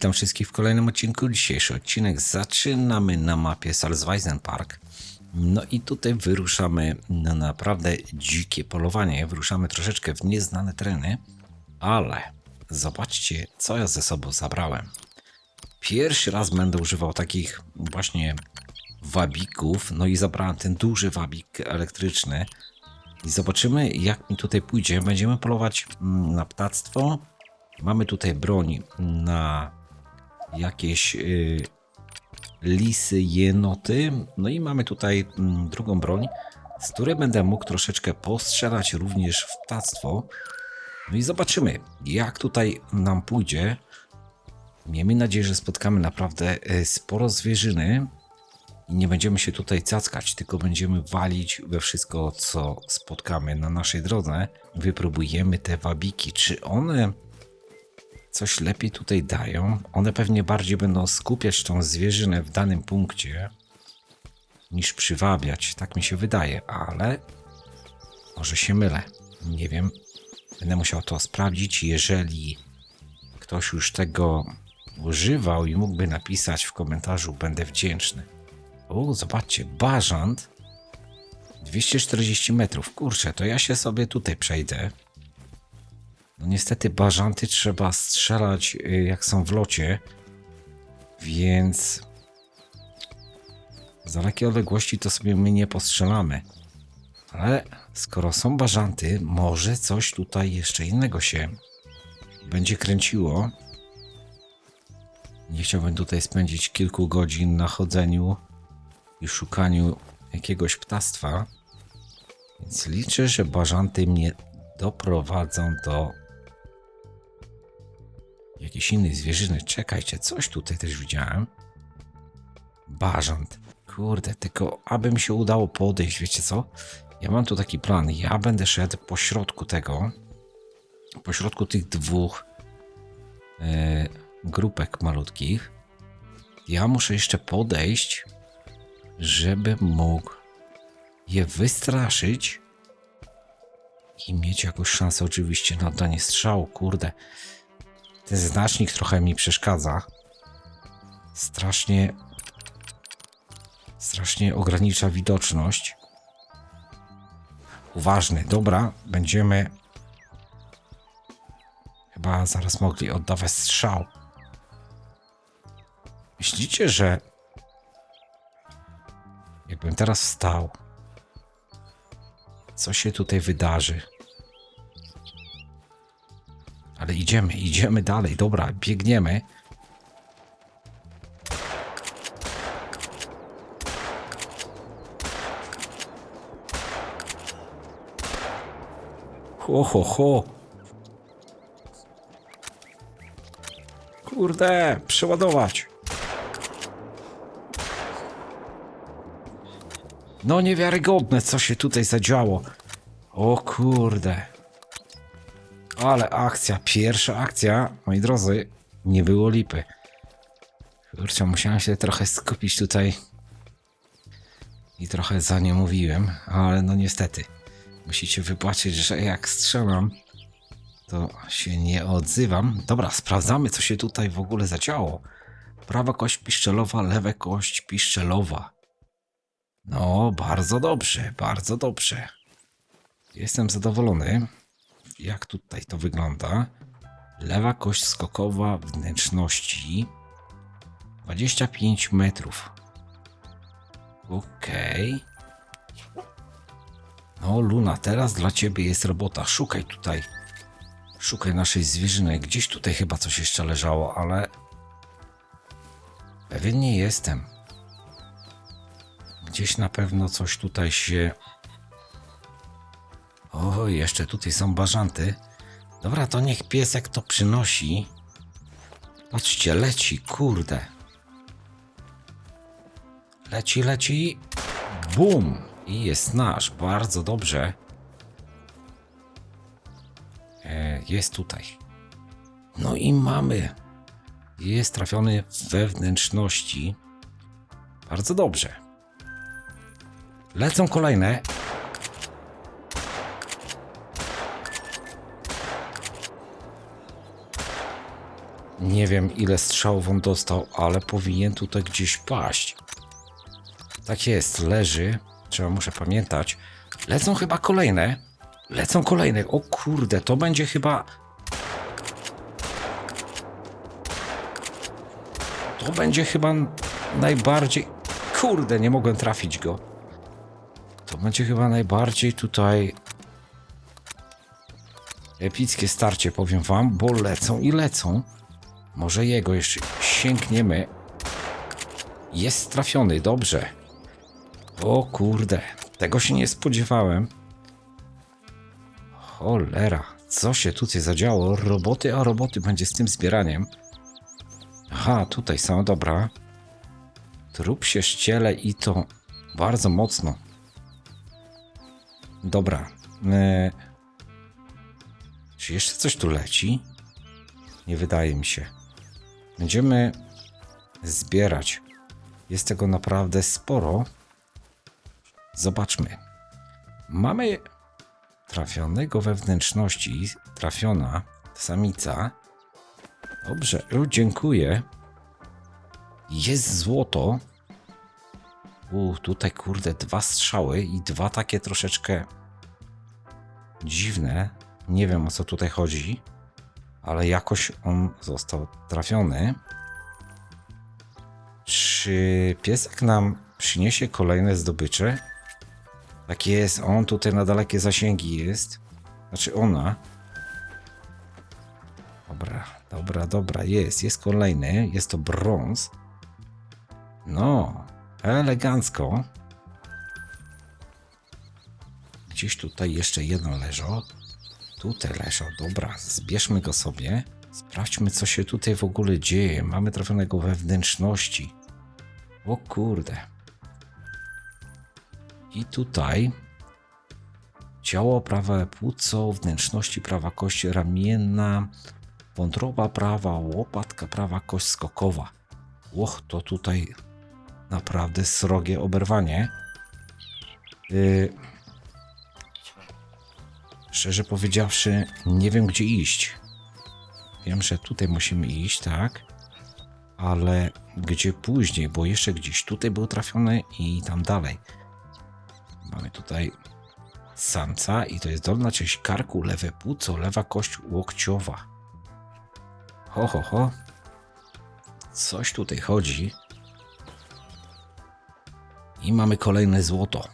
Witam wszystkich w kolejnym odcinku. Dzisiejszy odcinek zaczynamy na mapie Salzweisen Park. No i tutaj wyruszamy na naprawdę dzikie polowanie. Wyruszamy troszeczkę w nieznane tereny, ale zobaczcie, co ja ze sobą zabrałem. Pierwszy raz będę używał takich właśnie wabików. No i zabrałem ten duży wabik elektryczny. I zobaczymy, jak mi tutaj pójdzie. Będziemy polować mm, na ptactwo. Mamy tutaj broń na jakieś y, lisy, jenoty. No i mamy tutaj mm, drugą broń, z której będę mógł troszeczkę postrzelać również w ptactwo. No i zobaczymy, jak tutaj nam pójdzie. Miejmy nadzieję, że spotkamy naprawdę y, sporo zwierzyny i nie będziemy się tutaj cackać, tylko będziemy walić we wszystko, co spotkamy na naszej drodze. Wypróbujemy te wabiki, czy one coś lepiej tutaj dają. One pewnie bardziej będą skupiać tą zwierzynę w danym punkcie niż przywabiać. Tak mi się wydaje, ale może się mylę. Nie wiem. Będę musiał to sprawdzić. Jeżeli ktoś już tego używał i mógłby napisać w komentarzu, będę wdzięczny. O, zobaczcie, bażant 240 metrów. Kurczę, to ja się sobie tutaj przejdę. No niestety bażanty trzeba strzelać y, jak są w locie, więc z dalekiej odległości to sobie my nie postrzelamy. Ale skoro są bażanty, może coś tutaj jeszcze innego się będzie kręciło. Nie chciałbym tutaj spędzić kilku godzin na chodzeniu i szukaniu jakiegoś ptactwa. Więc liczę, że bażanty mnie doprowadzą do jakiejś innej zwierzyny. Czekajcie, coś tutaj też widziałem. Bażant. Kurde, tylko aby mi się udało podejść, wiecie co? Ja mam tu taki plan. Ja będę szedł po środku tego, po środku tych dwóch e, grupek malutkich. Ja muszę jeszcze podejść, żeby mógł je wystraszyć i mieć jakąś szansę oczywiście na oddanie strzału. Kurde, ten znacznik trochę mi przeszkadza. Strasznie. Strasznie ogranicza widoczność. Uważny, dobra, będziemy chyba zaraz mogli oddawać strzał. Myślicie, że jakbym teraz wstał, co się tutaj wydarzy? Ale idziemy, idziemy dalej. Dobra, biegniemy. Ho, ho, ho. Kurde, przeładować. No niewiarygodne, co się tutaj zadziało. O kurde. Ale akcja, pierwsza akcja, moi drodzy, nie było lipy. Kurczę, musiałem się trochę skupić tutaj i trochę za nie mówiłem, ale no niestety. Musicie wybaczyć, że jak strzelam, to się nie odzywam. Dobra, sprawdzamy, co się tutaj w ogóle zadziało. Prawa kość piszczelowa, lewa kość piszczelowa. No, bardzo dobrze, bardzo dobrze. Jestem zadowolony jak tutaj to wygląda. Lewa kość skokowa wnętrzności 25 metrów. Okej. No, Luna, teraz dla ciebie jest robota. Szukaj tutaj. Szukaj naszej zwierzyny. Gdzieś tutaj chyba coś jeszcze leżało, ale pewien nie jestem. Gdzieś na pewno coś tutaj się jeszcze tutaj są bażanty. Dobra, to niech piesek to przynosi. Patrzcie, leci, kurde. Leci, leci. Bum! I jest nasz. Bardzo dobrze. E, jest tutaj. No i mamy. Jest trafiony we wnętrzności. Bardzo dobrze. Lecą kolejne. Nie wiem, ile strzałów on dostał, ale powinien tutaj gdzieś paść. Tak jest, leży. Trzeba, muszę pamiętać. Lecą chyba kolejne. Lecą kolejne. O kurde, to będzie chyba. To będzie chyba najbardziej. Kurde, nie mogłem trafić go. To będzie chyba najbardziej tutaj. Epickie starcie, powiem wam, bo lecą i lecą. Może jego jeszcze sięgniemy. Jest trafiony, dobrze. O kurde, tego się nie spodziewałem. Cholera, co się tutaj zadziało? Roboty, a roboty będzie z tym zbieraniem. Aha, tutaj są, dobra. Trup się ściele i to bardzo mocno. Dobra. E... Czy jeszcze coś tu leci? Nie wydaje mi się. Będziemy zbierać. Jest tego naprawdę sporo. Zobaczmy. Mamy trafionego we wnętrzności, trafiona samica. Dobrze, o, dziękuję. Jest złoto. U, tutaj kurde, dwa strzały i dwa takie troszeczkę dziwne. Nie wiem o co tutaj chodzi, ale jakoś on został trafiony. Czy piesek nam przyniesie kolejne zdobycze? Tak jest, on tutaj na dalekie zasięgi jest. Znaczy ona. Dobra, dobra, dobra, jest, jest kolejny, jest to brąz. No, elegancko. Gdzieś tutaj jeszcze jeden leżał. Tutaj leżał, dobra, zbierzmy go sobie. Sprawdźmy, co się tutaj w ogóle dzieje. Mamy trafionego we wnętrzności. O kurde. I tutaj ciało prawe płuco, wnętrzności prawa kość ramienna, wątroba prawa, łopatka prawa kość skokowa. Łoch, to tutaj naprawdę srogie oberwanie. Yy, szczerze powiedziawszy, nie wiem gdzie iść. Wiem, że tutaj musimy iść, tak? Ale gdzie później, bo jeszcze gdzieś tutaj był trafiony i tam dalej. Mamy tutaj samca i to jest dolna część karku, lewe płuco, lewa kość łokciowa. Ho, ho, ho. Coś tutaj chodzi. I mamy kolejne złoto.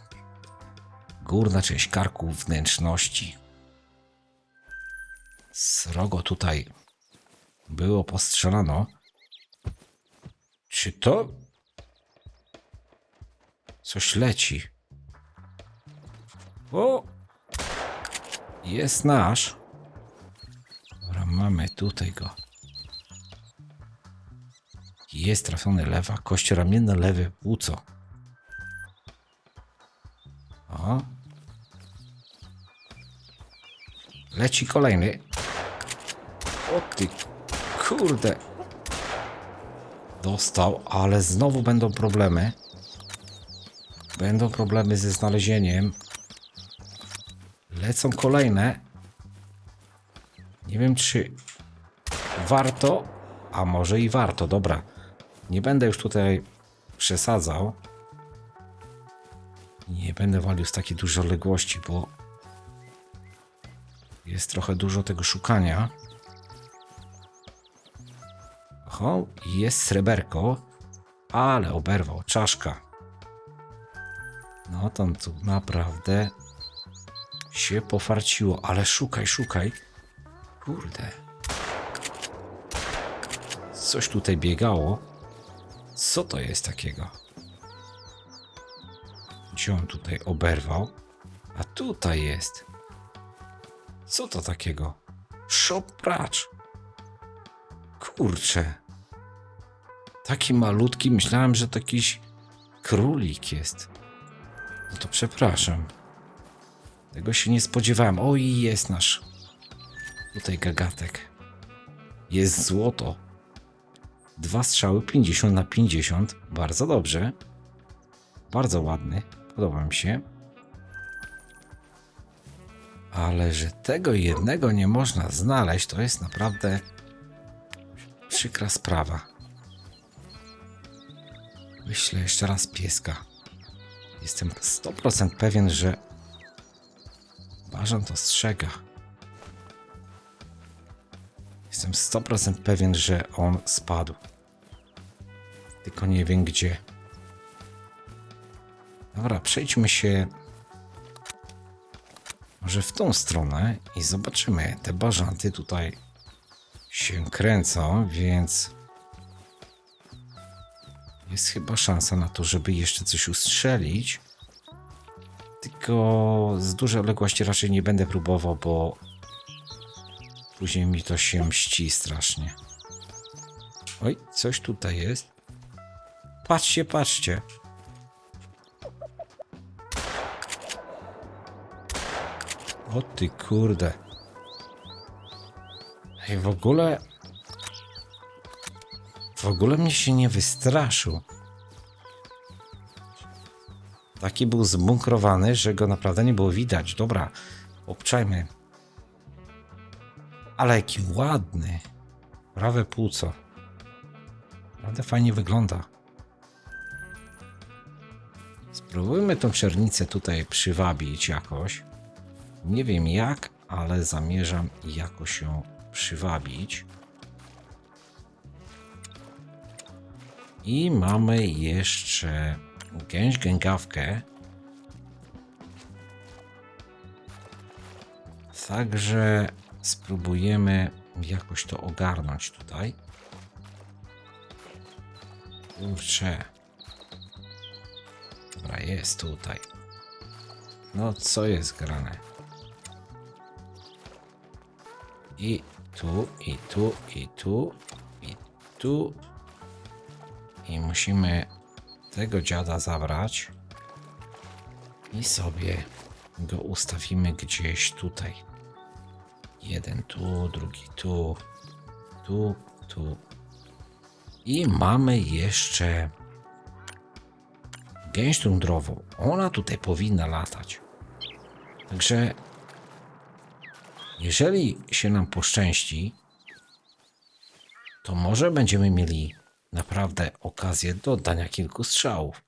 Górna część karku wnętrzności. Srogo tutaj było postrzelano. Czy to coś leci? O! Jest nasz. Dobra, mamy tutaj go. Jest trafiony lewa, kość ramienna, lewe płuco. O. Leci kolejny. O ty kurde. Dostał, ale znowu będą problemy. Będą problemy ze znalezieniem. Lecą kolejne. Nie wiem, czy warto, a może i warto. Dobra, nie będę już tutaj przesadzał. Nie będę walił z takiej dużej odległości, bo jest trochę dużo tego szukania. O, jest sreberko, ale oberwał czaszka. No to tu naprawdę się pofarciło, ale szukaj, szukaj. Kurde. Coś tutaj biegało. Co to jest takiego? Gdzie on tutaj oberwał? A tutaj jest. Co to takiego? Szopracz. Kurczę. Taki malutki, myślałem, że to jakiś królik jest. No to przepraszam. Tego się nie spodziewałem. O, i jest nasz. Tutaj gagatek. Jest złoto. Dwa strzały 50 na 50. Bardzo dobrze. Bardzo ładny. Podoba mi się. Ale że tego jednego nie można znaleźć, to jest naprawdę przykra sprawa. Wyślę jeszcze raz pieska. Jestem 100% pewien, że Bażan to strzega. Jestem 100% pewien, że on spadł. Tylko nie wiem gdzie. Dobra, przejdźmy się może w tą stronę i zobaczymy. Te bażanty tutaj się kręcą, więc jest chyba szansa na to, żeby jeszcze coś ustrzelić. Tylko z dużej odległości raczej nie będę próbował, bo później mi to się mści strasznie. Oj, coś tutaj jest. Patrzcie, patrzcie. O ty kurde. Ej, w ogóle... W ogóle mnie się nie wystraszył. Taki był zbunkrowany, że go naprawdę nie było widać. Dobra, obczajmy. Ale jaki ładny. Prawe płuco. Naprawdę fajnie wygląda. Spróbujmy tą czernicę tutaj przywabić jakoś. Nie wiem jak, ale zamierzam jakoś ją przywabić. I mamy jeszcze gęś gęgawkę. Także spróbujemy jakoś to ogarnąć tutaj. Kurczę. Dobra, jest tutaj. No, co jest grane? I tu, i tu, i tu, i tu. I musimy tego dziada zabrać. I sobie go ustawimy gdzieś tutaj. Jeden tu, drugi tu, tu, tu. I mamy jeszcze gęś tundrową. Ona tutaj powinna latać. Także jeżeli się nam poszczęści, to może będziemy mieli naprawdę okazję do oddania kilku strzałów.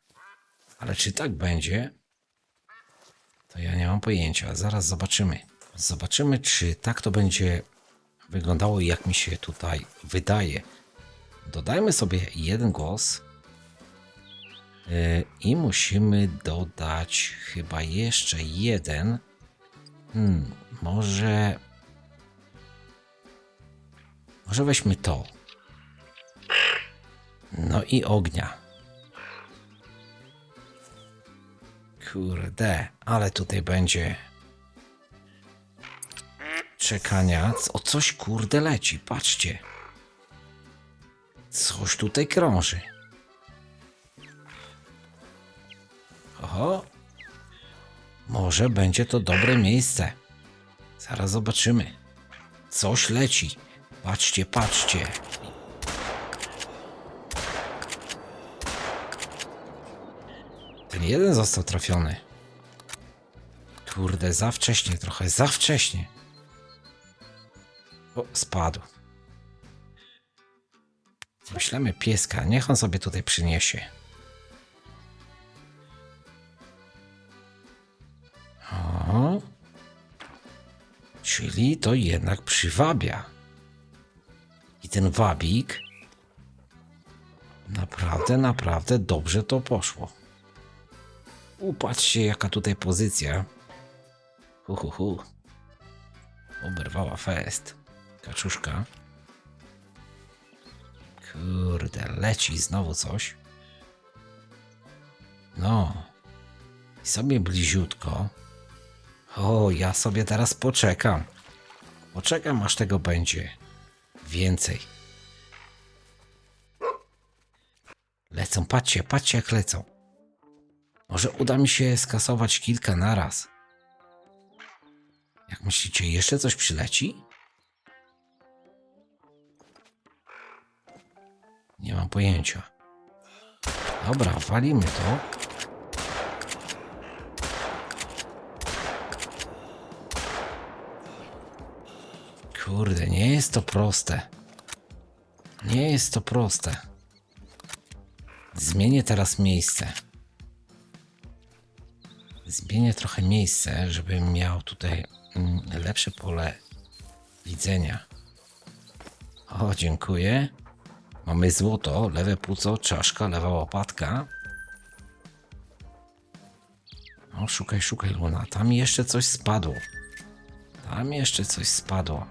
Ale czy tak będzie, to ja nie mam pojęcia. Zaraz zobaczymy. Zobaczymy, czy tak to będzie wyglądało, jak mi się tutaj wydaje. Dodajmy sobie jeden głos. Yy, I musimy dodać chyba jeszcze jeden. Hmm, może. Może weźmy to. No i ognia. Kurde, ale tutaj będzie czekania. O coś kurde leci, patrzcie. Coś tutaj krąży. Oho. Może będzie to dobre miejsce. Zaraz zobaczymy. Coś leci. Patrzcie, patrzcie. Ten jeden został trafiony. Kurde, za wcześnie trochę, za wcześnie. O, spadł. Wyślemy pieska, niech on sobie tutaj przyniesie. O, czyli to jednak przywabia. I ten wabik naprawdę, naprawdę dobrze to poszło. Upatrzcie, jaka tutaj pozycja. Hu, hu, hu. Oberwała fest. Kaczuszka. Kurde, leci znowu coś. No. I sobie bliziutko. O, ja sobie teraz poczekam. Poczekam, aż tego będzie więcej. Lecą, patrzcie, patrzcie jak lecą. Może uda mi się skasować kilka naraz. Jak myślicie, jeszcze coś przyleci? Nie mam pojęcia. Dobra, walimy to. Kurde, nie jest to proste. Nie jest to proste. Zmienię teraz miejsce. Zmienię trochę miejsce, żebym miał tutaj mm, lepsze pole widzenia. O, dziękuję. Mamy złoto, lewe płuco, czaszka, lewa łopatka. O, szukaj, szukaj, Luna. Tam jeszcze coś spadło. Tam jeszcze coś spadło.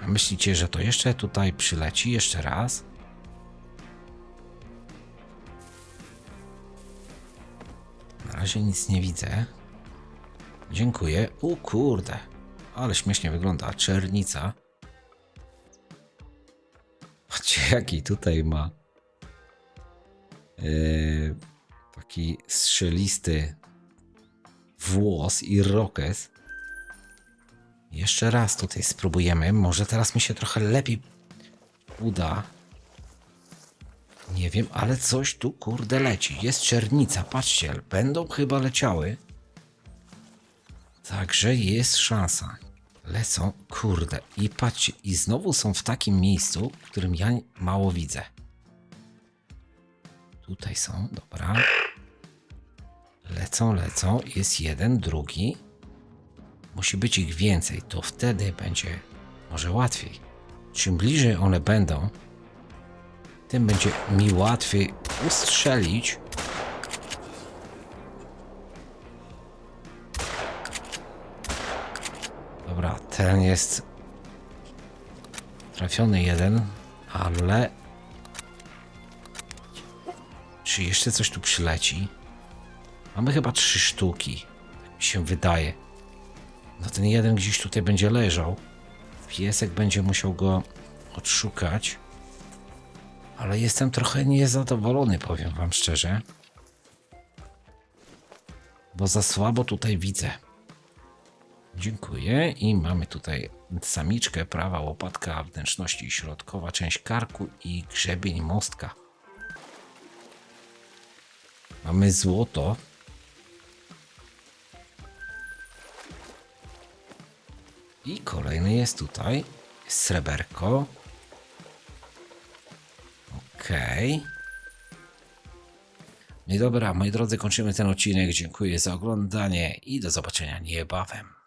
A myślicie, że to jeszcze tutaj przyleci? Jeszcze raz? Razie nic nie widzę. Dziękuję. U kurde. Ale śmiesznie wygląda. Czernica. Patrzcie, jaki tutaj ma yy, taki strzelisty włos i rokes. Jeszcze raz tutaj spróbujemy. Może teraz mi się trochę lepiej uda. Nie wiem, ale coś tu kurde leci. Jest czernica, patrzcie, będą chyba leciały. Także jest szansa. Lecą, kurde, i patrzcie, i znowu są w takim miejscu, w którym ja mało widzę. Tutaj są, dobra. Lecą, lecą, jest jeden, drugi. Musi być ich więcej, to wtedy będzie może łatwiej. Czym bliżej one będą, tym będzie mi łatwiej ustrzelić. Dobra, ten jest trafiony jeden, ale czy jeszcze coś tu przyleci? Mamy chyba trzy sztuki, tak mi się wydaje. No ten jeden gdzieś tutaj będzie leżał. Piesek będzie musiał go odszukać. Ale jestem trochę niezadowolony, powiem wam szczerze. Bo za słabo tutaj widzę. Dziękuję. I mamy tutaj samiczkę, prawa łopatka, wnętrzności środkowa, część karku i grzebień mostka. Mamy złoto. I kolejny jest tutaj. Sreberko. Okej. No i dobra, moi drodzy, kończymy ten odcinek. Dziękuję za oglądanie i do zobaczenia niebawem.